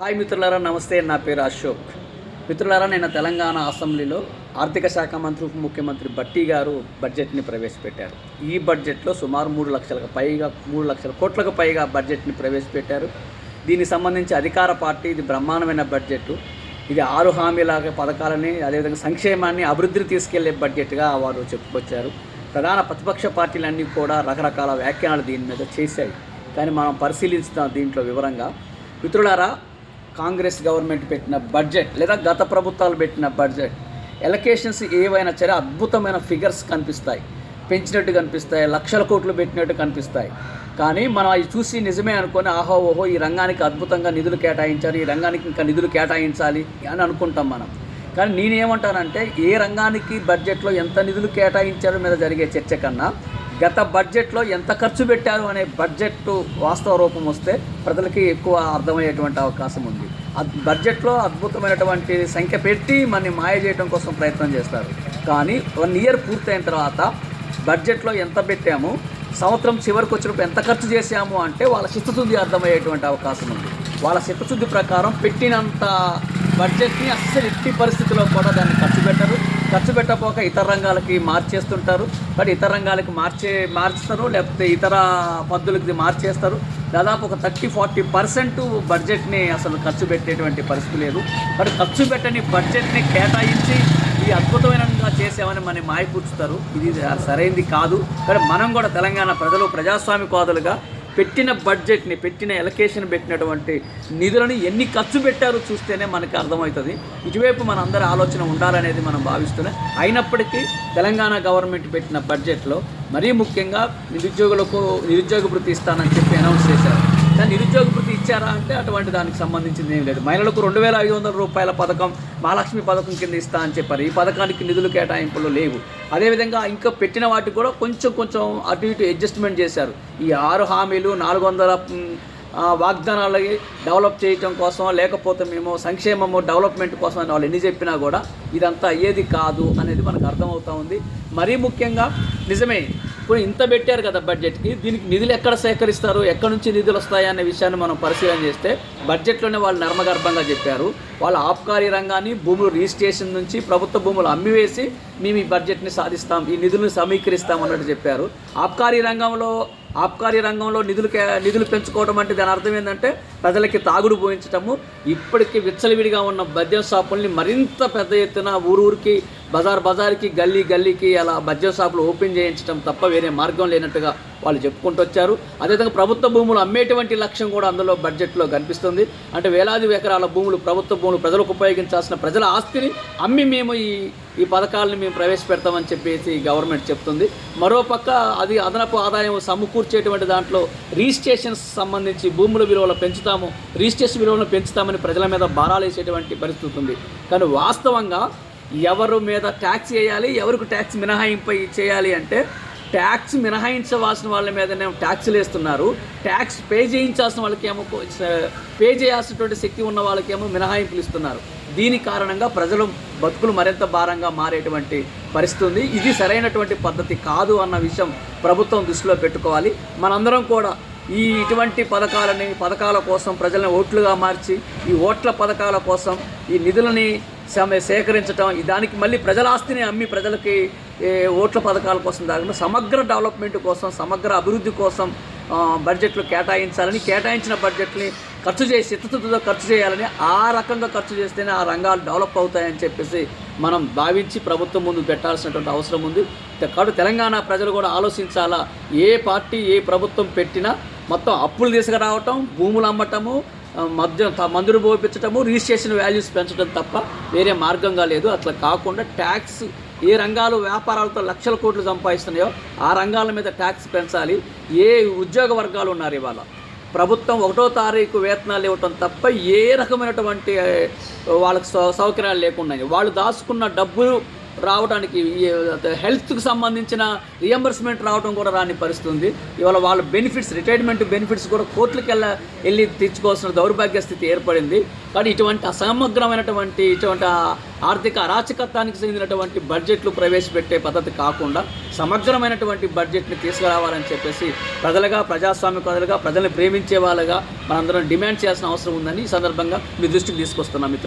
Hi మిత్రులారా నమస్తే. నా పేరు అశోక్. మిత్రులారా నేను తెలంగాణ అసెంబ్లీలో ఆర్థిక శాఖ మంత్రి ఉప ముఖ్యమంత్రి బట్టి గారు బడ్జెట్ని ప్రవేశపెట్టారు. ఈ బడ్జెట్లో సుమారు మూడు లక్షలకు పైగా మూడు లక్షల కోట్లకు పైగా బడ్జెట్ని ప్రవేశపెట్టారు. దీనికి సంబంధించి అధికార పార్టీ ఇది బ్రహ్మాండమైన బడ్జెట్ ఇది ఆరు హామీలాగా పథకాలని అదేవిధంగా సంక్షేమాన్ని అభివృద్ధిని తీసుకెళ్ళే బడ్జెట్గా వారు చెప్పుకొచ్చారు. ప్రధాన ప్రతిపక్ష పార్టీలన్నీ కూడా రకరకాల వ్యాఖ్యానాలు దీని మీద చేశాయి. కానీ మనం పరిశీలిస్తాం దీంట్లో వివరంగా మిత్రులారా కాంగ్రెస్ గవర్నమెంట్ పెట్టిన బడ్జెట్ లేదా గత ప్రభుత్వాలు పెట్టిన బడ్జెట్ ఎలకేషన్స్ ఏవైనా సరే అద్భుతమైన ఫిగర్స్ కనిపిస్తాయి. పెంచినట్టు కనిపిస్తాయి లక్షల కోట్లు పెట్టినట్టు కనిపిస్తాయి. కానీ మనం అవి చూసి నిజమే అనుకొని ఆహో ఓహో ఈ రంగానికి అద్భుతంగా నిధులు కేటాయించాలి ఈ రంగానికి ఇంకా నిధులు కేటాయించాలి అని అనుకుంటాం మనం. కానీ నేనేమంటానంటే ఏ రంగానికి బడ్జెట్లో ఎంత నిధులు కేటాయించారో మీద జరిగే చర్చ కన్నా గత బడ్జెట్లో ఎంత ఖర్చు పెట్టారు అనే బడ్జెట్ వాస్తవ రూపం వస్తే ప్రజలకి ఎక్కువ అర్థమయ్యేటువంటి అవకాశం ఉంది. బడ్జెట్లో అద్భుతమైనటువంటి సంఖ్య పెట్టి మనని మాయ చేయడం కోసం ప్రయత్నం చేస్తారు. కానీ వన్ ఇయర్ పూర్తయిన తర్వాత బడ్జెట్లో ఎంత పెట్టాము సంవత్సరం చివరికి వచ్చినప్పుడు ఎంత ఖర్చు చేశాము అంటే వాళ్ళ చిత్తశుద్ధి అర్థమయ్యేటువంటి అవకాశం ఉంది. వాళ్ళ చిత్తశుద్ధి ప్రకారం పెట్టినంత బడ్జెట్ని అస్సలు ఎట్టి పరిస్థితుల్లో కూడా దాన్ని ఖర్చు పెట్టరు. ఖర్చు పెట్టకపోక ఇతర రంగాలకి మార్చేస్తుంటారు. బట్ ఇతర రంగాలకి మార్చే మార్చుతారు లేకపోతే ఇతర పద్ధతులకి మార్చేస్తారు. దాదాపు ఒక థర్టీ ఫార్టీ పర్సెంట్ బడ్జెట్ని అసలు ఖర్చు పెట్టేటువంటి పరిస్థితి లేదు. బట్ ఖర్చు పెట్టని బడ్జెట్ని కేటాయించి ఈ అద్భుతమైనగా చేసామని మనం మాయపూర్చుతారు ఇది సరైనది కాదు. కానీ మనం కూడా తెలంగాణ ప్రజలు ప్రజాస్వామికవాదులుగా పెట్టిన బడ్జెట్ని పెట్టిన ఎలకేషన్ పెట్టినటువంటి నిధులను ఎన్ని ఖర్చు పెట్టారో చూస్తేనే మనకి అర్థమవుతుంది. ఇటువైపు మన అందరి ఆలోచన ఉండాలనేది మనం భావిస్తున్నాం. అయినప్పటికీ తెలంగాణ గవర్నమెంట్ పెట్టిన బడ్జెట్లో మరీ ముఖ్యంగా నిరుద్యోగులకు నిరుద్యోగ వృత్తి ఇస్తానని చెప్పి అనౌన్స్ చేశారు. కానీ నిరుద్యోగ వృత్తి ఇచ్చారా అంటే అటువంటి దానికి సంబంధించింది ఏం లేదు. మహిళలకు రెండు వేల ఐదు వందల రూపాయల పథకం మహాలక్ష్మి పథకం కింద ఇస్తా అని చెప్పారు. ఈ పథకానికి నిధులు కేటాయింపులు లేవు. అదేవిధంగా ఇంకా పెట్టిన వాటికి కూడా కొంచెం కొంచెం అటు ఇటు అడ్జస్ట్మెంట్ చేశారు. ఈ ఆరు హామీలు నాలుగు వందల వాగ్దానాలకి డెవలప్ చేయటం కోసం లేకపోతే మేము సంక్షేమము డెవలప్మెంట్ కోసం అని వాళ్ళు ఎన్ని చెప్పినా కూడా ఇదంతా అయ్యేది కాదు అనేది మనకు అర్థమవుతూ ఉంది. మరీ ముఖ్యంగా నిజమే ఇప్పుడు ఇంత పెట్టారు కదా బడ్జెట్కి దీనికి నిధులు ఎక్కడ సేకరిస్తారు? ఎక్కడి నుంచి నిధులు వస్తాయి అనే విషయాన్ని మనం పరిశీలన చేస్తే బడ్జెట్లోనే వాళ్ళు నర్మగర్భంగా చెప్పారు. వాళ్ళ ఆబ్కారీ రంగాన్ని భూములు రిజిస్ట్రేషన్ నుంచి ప్రభుత్వ భూములు అమ్మివేసి మేము ఈ బడ్జెట్ని సాధిస్తాం ఈ నిధులను సమీకరిస్తాం అన్నట్టు చెప్పారు. ఆబ్కారీ రంగంలో ఆబ్కారీ రంగంలో నిధులు నిధులు పెంచుకోవడం అంటే దాని అర్థం ఏంటంటే ప్రజలకి తాగుడు పోయించటము. ఇప్పటికీ విచ్చలవిడిగా ఉన్న మద్యం షాపుల్ని మరింత పెద్ద ఎత్తున ఊరు ఊరికి బజార్ బజార్కి గల్లీ గల్లీకి అలా మద్యం షాపులు ఓపెన్ చేయించడం తప్ప వేరే మార్గం లేనట్టుగా వాళ్ళు చెప్పుకుంటూ వచ్చారు. అదేవిధంగా ప్రభుత్వ భూములు అమ్మేటువంటి లక్ష్యం కూడా అందులో బడ్జెట్లో కనిపిస్తుంది. అంటే వేలాది ఎకరాల భూములు ప్రభుత్వ భూములు ప్రజలకు ఉపయోగించాల్సిన ప్రజల ఆస్తిని అమ్మి మేము ఈ ఈ పథకాలను మేము ప్రవేశపెడతామని చెప్పేసి గవర్నమెంట్ చెప్తుంది. మరోపక్క అది అదనపు ఆదాయం సమకూర్చేటువంటి దాంట్లో రిజిస్ట్రేషన్స్ సంబంధించి భూముల విలువలు పెంచుతాము రిజిస్ట్రేషన్ విలువలను పెంచుతామని ప్రజల మీద భారాలు వేసేటువంటి పరిస్థితి ఉంది. కానీ వాస్తవంగా ఎవరు మీద ట్యాక్స్ వేయాలి ఎవరికి ట్యాక్స్ మినహాయింపు చేయాలి అంటే ట్యాక్స్ మినహాయించవలసిన వాళ్ళ మీదనే ట్యాక్స్లు వేస్తున్నారు ట్యాక్స్ పే చేయించాల్సిన వాళ్ళకేమో పే చేయాల్సినటువంటి శక్తి ఉన్న వాళ్ళకేమో మినహాయింపులు ఇస్తున్నారు. దీని కారణంగా ప్రజలు బతుకులు మరింత భారంగా మారేటువంటి పరిస్థితి ఉంది. ఇది సరైనటువంటి పద్ధతి కాదు అన్న విషయం ప్రభుత్వం దృష్టిలో పెట్టుకోవాలి. మనందరం కూడా ఈ ఇటువంటి పథకాలని పథకాల కోసం ప్రజలను ఓట్లుగా మార్చి ఈ ఓట్ల పథకాల కోసం ఈ నిధులని సేకరించడం దానికి మళ్ళీ ప్రజల ఆస్తిని అమ్మి ప్రజలకి ఏ, ఓట్ల పథకాల కోసం దాకా సమగ్ర డెవలప్మెంట్ కోసం సమగ్ర అభివృద్ధి కోసం బడ్జెట్లు కేటాయించాలని కేటాయించిన బడ్జెట్ని ఖర్చు చేసి చిత్తశుద్ధితో ఖర్చు చేయాలని ఆ రకంగా ఖర్చు చేస్తేనే ఆ రంగాలు డెవలప్ అవుతాయని చెప్పేసి మనం భావించి ప్రభుత్వం ముందు పెట్టాల్సినటువంటి అవసరం ఉంది. కాబట్టి తెలంగాణ ప్రజలు కూడా ఆలోచించాలా ఏ పార్టీ ఏ ప్రభుత్వం పెట్టినా మొత్తం అప్పులు తీసుకురావటం భూములు అమ్మటము మద్యం త- మందులు పోపించటము రిజిస్ట్రేషన్ వాల్యూస్ పెంచడం తప్ప వేరే మార్గంగా లేదు. అట్లా కాకుండా ట్యాక్స్ ఏ రంగాలు వ్యాపారాలతో లక్షల కోట్లు సంపాదిస్తున్నాయో ఆ రంగాల మీద ట్యాక్స్ పెంచాలి. ఏ ఉద్యోగ వర్గాలు ఉన్నారు ఇవాళ? ప్రభుత్వం ఒకటో తారీఖు వేతనాలు ఇవ్వటం తప్ప ఏ రకమైనటువంటి వాళ్ళకి సౌ సౌకర్యాలు లేకుండా వాళ్ళు దాచుకున్న డబ్బులు రావడానికి హెల్త్కి సంబంధించిన రియంబర్స్మెంట్ రావడం కూడా రాని పరిస్థితి ఉంది ఇవాళ వాళ్ళ బెనిఫిట్స్ రిటైర్మెంట్ బెనిఫిట్స్ కూడా కోర్టులకు వెళ్ళ వెళ్ళి తెచ్చుకోవాల్సిన దౌర్భాగ్య స్థితి ఏర్పడింది. కానీ ఇటువంటి అసమగ్రమైనటువంటి ఇటువంటి ఆర్థిక అరాచకత్వానికి చెందినటువంటి బడ్జెట్లు ప్రవేశపెట్టే పద్ధతి కాకుండా సమగ్రమైనటువంటి బడ్జెట్ని తీసుకురావాలని చెప్పేసి ప్రజలుగా ప్రజాస్వామ్య ప్రజలుగా ప్రజల్ని ప్రేమించే వాళ్ళగా మనందరం డిమాండ్ చేయాల్సిన అవసరం ఉందని ఈ సందర్భంగా మీ దృష్టికి తీసుకొస్తున్నాం మిత్రులు